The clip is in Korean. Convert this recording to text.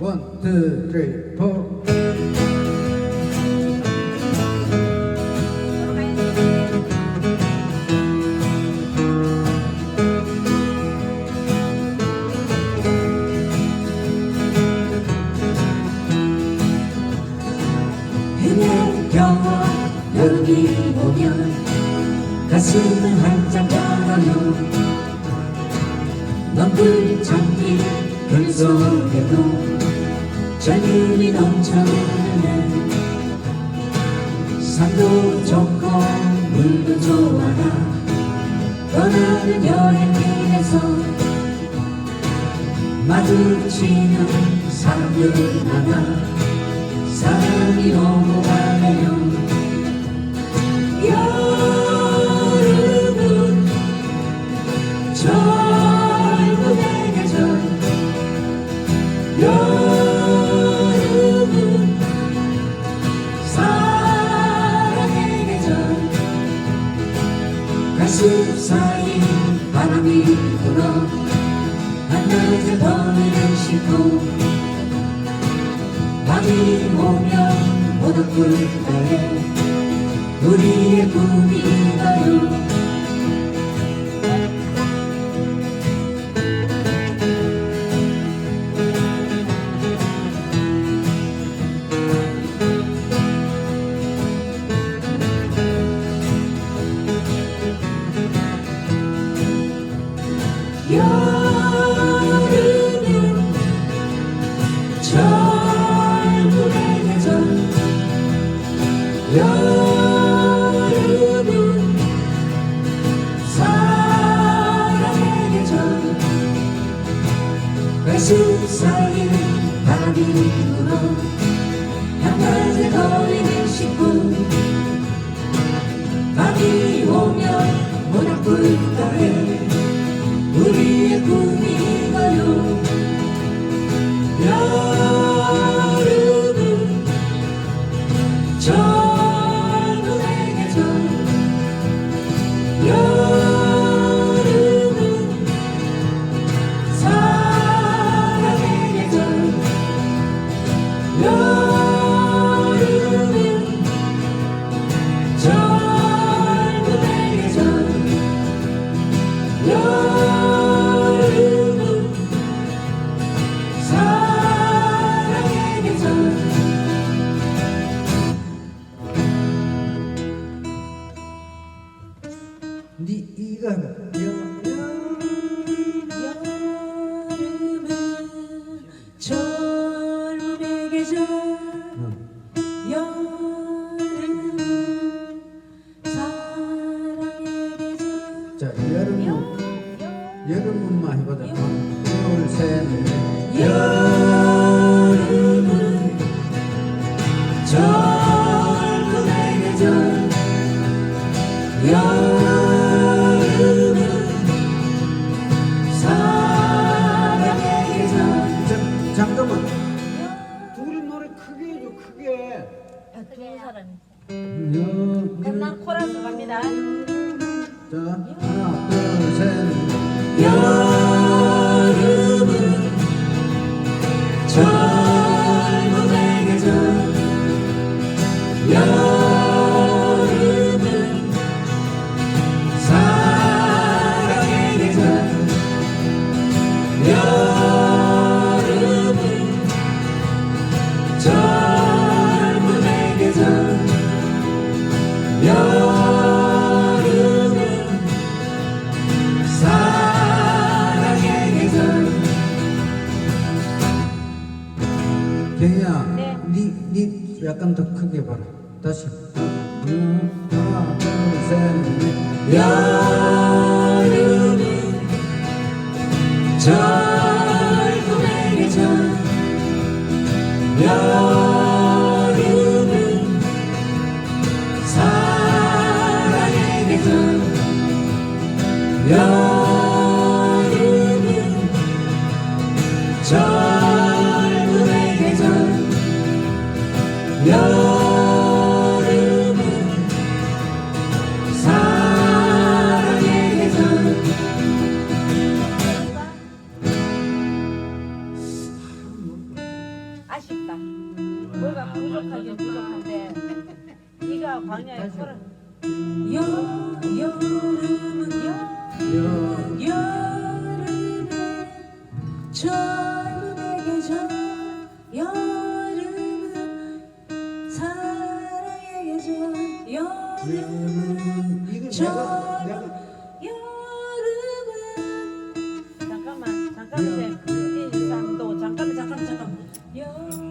포. 은혜경화 여기 오면 가슴은 한짝 열어요 넘불 참기 글 속에도 젊음이 넘쳐나는 산도 좋고 물도 좋아라. 떠나는 여행길에서 마주치는 사람들 많아. 사랑이 너무 가네요 사이 바람이 불어 한낮에 더위를 싣고 밤이 오면 모닥불가에 우리의 꿈이 가요 여름은 젊음의 계절. 여름은 사랑의 계절. 사이 바람이 우리 여, 그럼 난 코러스 갑니다. 자, 하나, 둘, 셋, 넷. 여름은 젊음의 계절 여름 경이야, 네. 니, 니 약간 더 크게 봐라. 다시. 음, 하나, 둘, 셋, 넷. 여름은 젊 여름은 사랑의 계절 아쉽다. 뭐가 부족하긴 부족한데 네가 광야에 걸어. 여 여름은 여여 여름에 저 여름은 이걸 내가 내가 여름은 잠깐만 잠깐 쌤. 잠깐 잠깐 잠깐. 여름